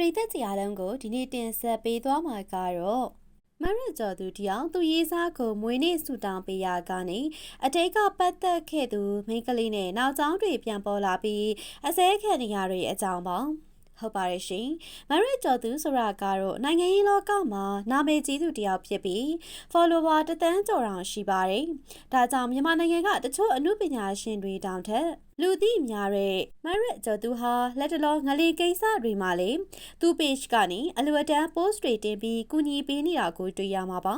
ရိသတ်စီအားလုံးကိုဒီနေ့တင်ဆက်ပေးသွားမှာကတော့မရကျော်သူတယောက်သူရေးစားကိုမွေးနေ့ဆူတောင်းပေးရကနေအတိတ်ကပတ်သက်ခဲ့သူမိန်းကလေးနဲ့နောက်ကျောင်းတွေပြန်ပေါ်လာပြီးအစဲခံနေရတွေအကြောင်းပေါ့ ဟုတ်ပါတယ်ရှင်မရကျော်သူဆိုတာကတော့နိုင်ငံရေးလောကမှာနာမည်ကြီးသူတယောက်ဖြစ်ပြီး follower တသန်းကျော်တောင်ရှိပါတယ်ဒါကြောင့်မြန်မာနိုင်ငံကတချို့အမှုပညာရှင်တွေတောင်ထက်လူသိများတဲ့မရစ်ကျော်သူဟာလက်တလောငလီကိစ္စတွေမှာလေသူ့ page ကနေအလူအတန်း post တွေတင်ပြီးကူညီပေးနေတာကိုတွေ့ရမှာပါ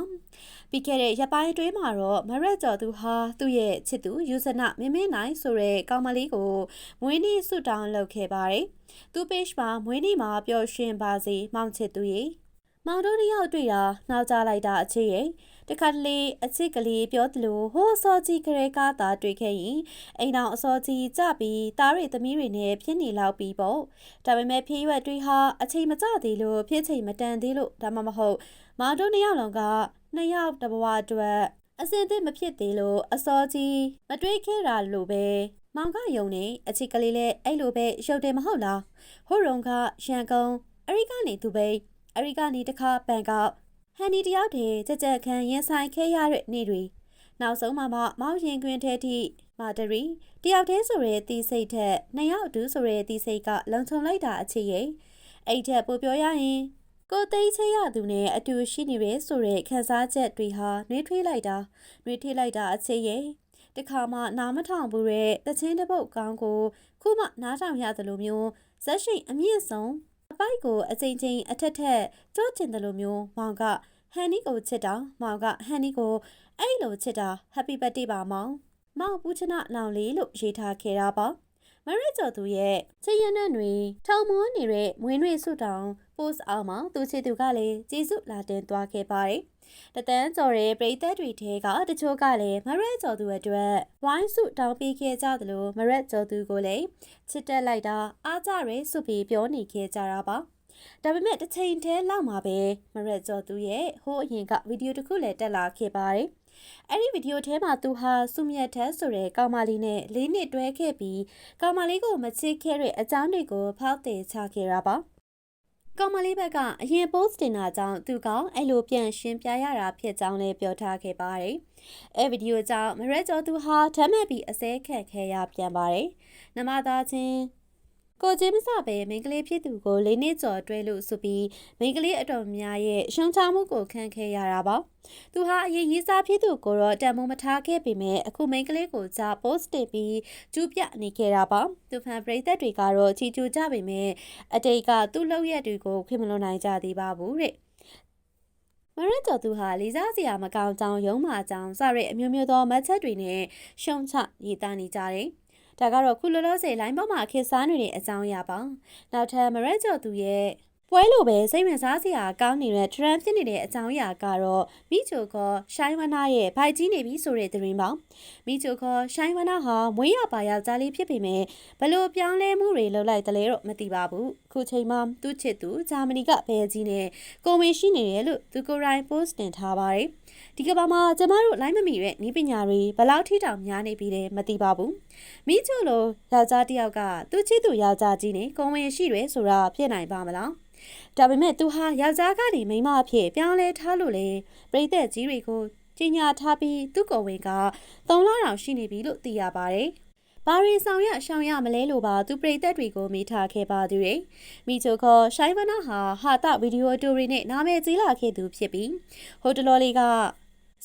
ပြီးခဲ့တဲ့ရက်ပိုင်းအတွင်းမှာတော့မရစ်ကျော်သူဟာသူ့ရဲ့ချစ်သူယူဇနာမင်းမင်းနိုင်ဆိုတဲ့ကောင်မလေးကိုမွေးနေ့ဆုတောင်းလုပ်ခဲ့ပါတယ်သူ့ page မှာမွေးနေ့မှာပျော်ရွှင်ပါစေမောင်ချစ်သူရေမောင်တို့တယောက်တွေ့တာနှောက်ကြလိုက်တာအချစ်ရဲ့တခါတလေအချစ်ကလေးပြောသလိုဟိုအစောကြီးကလေးကားသာတွေ့ခဲ့ရင်အိမ်တော်အစောကြီးကြပြီးသားတွေသမီးတွေနဲ့ဖြစ်နေလောက်ပြီးပေါ့ဒါပေမဲ့ဖေးရွက်တွေဟာအချိန်မကျသေးလို့ဖြစ်ချိန်မတန်သေးလို့ဒါမှမဟုတ်မောင်တို့နှစ်ယောက်လုံးက နှစ်ယောက်တဘဝအတွက်အစင်သစ်မဖြစ်သေးလို့အစောကြီးမတွေးခဲ့တာလို့ပဲမောင်ကယုံနေအချစ်ကလေးလည်းအဲ့လိုပဲရုပ်တယ်မဟုတ်လားဟိုရုံကရန်ကုန်အရိကနေသူပဲအရိကနေတခါဘန်ကောက်ဟန်နီတယောက်တည်းကြက်ကြက်ခံရင်ဆိုင်ခဲ့ရတဲ့နေ့တွေနောက်ဆုံးမှမှမောင်ရင်ခွင်ထဲထိမာတရီတယောက်တည်းဆိုရဲတီးစိတ်ထက်နှစ်ယောက်တူဆိုရဲတီးစိတ်ကလုံခြုံလိုက်တာအချစ်ရဲ့အဲ့ထက်ပိုပြောရရင် ကိုသိချရသူနဲ့အတူရှိနေရဲဆိုရဲခန်းစားချက်တွေဟာနှွေးထွေးလိုက်တာနှွေးထွေးလိုက်တာအချစ်ရဲ့တခါမှနားမထောင်ဘူးတဲ့တချင်းတစ်ပုတ်ကောင်းကိုခုမှနားထောင်ရသလိုမျိုးဇက်ရှိန်အမြင့်ဆုံးအပိုက်ကိုအချိန်ချင်းအထက်ထက်ကြော့ချင်တယ်လို့မျိုးမောင်ကဟန်နီကိုချစ်တာမောင်ကဟန်နီကိုအဲ့လိုချစ်တာ Happy Birthday ပါမောင်မောင်ပူချနာနောင်လေးလို့ရေးထားခဲ့တာပါ မရစ်ကျော်သူရဲ့ချစ်ရနံ့တွေထောင်မွန်းနေတဲ့မွေးနေ့ဆုတောင်း post အောက်မှာသူချစ်သူကလည်းကျေးဇူးလာတင်သွားခဲ့ပါတယ်တတန်းကျော်တဲ့ပရိသတ်တွေထဲကတချို့ကလည်းမရက်ကျော်သူအတွက်ဝိုင်းစုတောင်းပေးခဲ့ကြသလိုမရက်ကျော်သူကိုလည်းချစ်တက်လိုက်တာအားကြရဲဆိုပြီးပြောနေခဲ့ကြတာပါဒါပေမဲ့တစ်ချိန်တည်းလောက်မှာပဲမရက်ကျော်သူရဲ့ဟိုးအရင်ကဗီဒီယိုတစ်ခုလည်းတက်လာခဲ့ပါတယ် အဲ့ဒီဗီဒီယိုထဲမှာသူဟာစုမြတ်ထက်ဆိုတဲ့ကောင်မလေးနဲ့လေးနှစ်တွဲခဲ့ပြီးကောင်မလေးကိုမချစ်ခဲ့တဲ့အကြောင်းတွေကိုဖောက်တယ်ချခဲ့တာပါကောင်မလေးဘက်ကအရင် post တင်တာကြောင့်သူကအဲ့လိုပြန်ရှင်းပြရတာဖြစ်ကြောင်းလည်းပြောထားခဲ့ပါတယ်။အဲဗီဒီယိုကြောင့်မရက်ကျော်သူဟာဓာတ်မဲ့ပြီးအစဲခက်ခဲရပြန်ပါတယ်။နမသားချင်း ကိုချင်းမစပဲမိန်းကလေးဖြစ်သူကိုလေးနှစ်ကျော်တွဲလို့ဆိုပြီးမိန်းကလေးအတော်များရဲ့ရှုံချမှုကိုခံခဲ့ရတာပါသူဟာအရင်ရေးစားဖြစ်သူကိုတော့တန်မိုးမထားခဲ့ပေမဲ့အခုမိန်းကလေးကိုကြာ post တင်ပြီးကျူးပြနေခဲ့တာပါသူဖန်ပရိသတ်တွေကတော့ချီကျူကြပေမဲ့အတိတ်ကသူ့လောက်ရက်တွေကိုခွင့်မလွန်နိုင်ကြသေးပါဘူးတဲ့မရကျော်သူဟာလေးစားစရာမကောင်းကြောင်းရုံးမာကြောင်းစတဲ့အမျိုးမျိုးသောမတ်ချက်တွေနဲ့ရှုံချရေးသားနေကြတယ်။ ဒါကတော့ခုလောလောဆယ်လိုင်းပေါ်မှာခေတ်စားနေတဲ့အကြောင်းအရာပါနောက်ထပ်မရက်ကျော်သူရဲ့ ပွဲလိုပဲစိတ်ဝင်စားစရာကောင်းနေတဲ့ trend ဖြစ်နေတဲ့အကြောင်းအရာကတော့မိချိုခေါ်ရှိုင်းဝနာရဲ့ဘိုက်ကြီးနေပြီဆိုတဲ့သတင်းပါမိချိုခေါ်ရှိုင်းဝနာဟာမွေးရပါယောက်ျားလေးဖြစ်ပေမဲ့ဘလို့ပြောင်းလဲမှုတွေလုပ်လိုက်တယ်လဲတော့မသိပါဘူးခုချိန်မှာသူ့ချစ်သူဂျာမနီကဘဲကြီးနဲ့ကိုဝင်ရှိနေတယ်လို့သူကိုယ်တိုင် post တင်ထားပါတယ်ဒီကဘာမှာကျမတို့လိုက်မမီတဲ့ဤပညာတွေဘလောက်ထိတောင်များနေပြီလဲမသိပါဘူးမိချိုလိုယောက်ျားတစ်ယောက်ကသူ့ချစ်သူယောက်ျားကြီးနဲ့ကိုဝင်ရှိတယ်ဆိုတာဖြစ်နိုင်ပါမလား ဒါပေမဲ့သူဟာယောက်ျားကနေမိန်းမအဖြစ်ပြောင်းလဲထားလို့လေပြိသက်ကြီးတွေကိုကြီးညာထားပြီးသူ့ကိုယ်ဝင်က၃လတောင်ရှိနေပြီလို့သိရပါတယ်။ဘာရီဆောင်ရရှောင်ရမလဲလို့ပါသူပြိသက်တွေကိုမိထားခဲ့ပါသူတွေ။မိချိုခေါ်ရှိုင်းဝနာဟာဟာတာဗီဒီယိုတူရီနဲ့နာမည်ကြီးလာခဲ့သူဖြစ်ပြီးဟိုတလောလေးက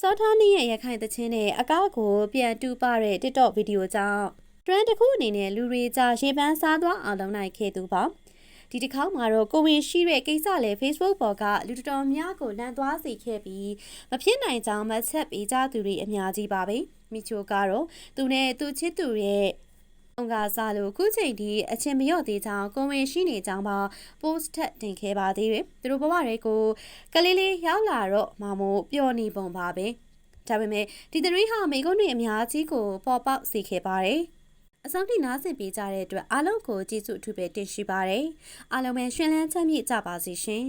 စောထားနီးရဲ့ရခိုင်သချင်းနဲ့အကားကိုပြန်တူပါတဲ့ TikTok ဗီဒီယိုကြောင့် trend တစ်ခုအနေနဲ့လူတွေကြားရေပန်းစားသွားအောင်လုပ်နိုင်ခဲ့သူပါ။ ဒီတစ်ခေါက်မှာတော့ကိုဝင်ရှိတဲ့ကိစ္စလေ Facebook ပေါ်ကလူတော်များကိုလန်သွားစေခဲ့ပြီးမဖြစ်နိုင်ကြောင်းမှတ်ချက်ပေးကြသူတွေအများကြီးပါပဲမိချိုကတော့သူနဲ့သူချစ်သူရဲ့ုံကစားလို့ခုချိန်ဒီအချင်းမလျော့သေးကြောင်းကိုဝင်ရှိနေကြောင်းပါ post ထက်တင်ခဲ့ပါသေးတယ်သူတို့ဘဝတွေကိုကလေးလေးရောက်လာတော့မမို့ပျော်နေပုံပါပဲဒါပေမဲ့ဒီသတင်းဟာမိကုန်းတွေအများကြီးကိုပေါ်ပေါက်စေခဲ့ပါတယ် အဆုံးထိနားဆင်ပေးကြတဲ့အတွက်အားလုံးကိုကျေးဇူးအထူးပဲတင်ရှိပါတယ်အားလုံးပဲရှင်လန်းချမ်းမြေ့ကြပါစေရှင်